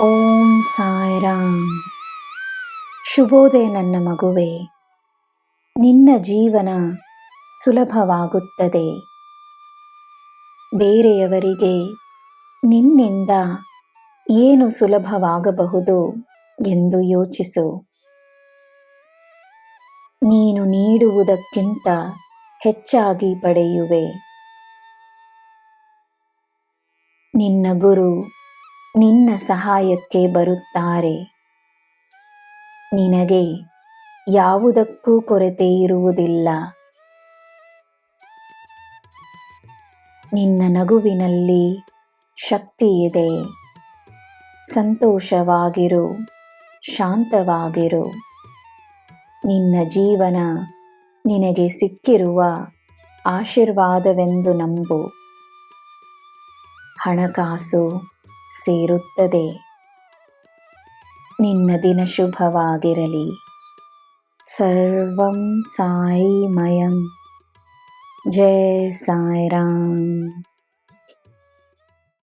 ಓಂ ಸಾಯಿರಾಮ್. ಶುಭೋದಯ ನನ್ನ ಮಗುವೆ, ನಿನ್ನ ಜೀವನ ಸುಲಭವಾಗುತ್ತದೆ. ಬೇರೆಯವರಿಗೆ ನಿನ್ನಿಂದ ಏನು ಸುಲಭವಾಗಬಹುದು ಎಂದು ಯೋಚಿಸು. ನೀನು ನೀಡುವುದಕ್ಕಿಂತ ಹೆಚ್ಚಾಗಿ ಪಡೆಯುವೆ. ನಿನ್ನ ಗುರು ನಿನ್ನ ಸಹಾಯಕ್ಕೆ ಬರುತ್ತಾರೆ. ನಿನಗೆ ಯಾವುದಕ್ಕೂ ಕೊರತೆ ಇರುವುದಿಲ್ಲ. ನಿನ್ನ ನಗುವಿನಲ್ಲಿ ಶಕ್ತಿ ಇದೆ. ಸಂತೋಷವಾಗಿರು, ಶಾಂತವಾಗಿರು. ನಿನ್ನ ಜೀವನ ನಿನಗೆ ಸಿಕ್ಕಿರುವ ಆಶೀರ್ವಾದವೆಂದು ನಂಬು. ಹಣಕಾಸು ಸೇರುತ್ತದೆ. ನಿನ್ನ ದಿನ ಶುಭವಾಗಿರಲಿ. ಸರ್ವಂ ಸಾಯಿಮಯಂ. ಜಯ ಸಾಯಿರಾಮ್.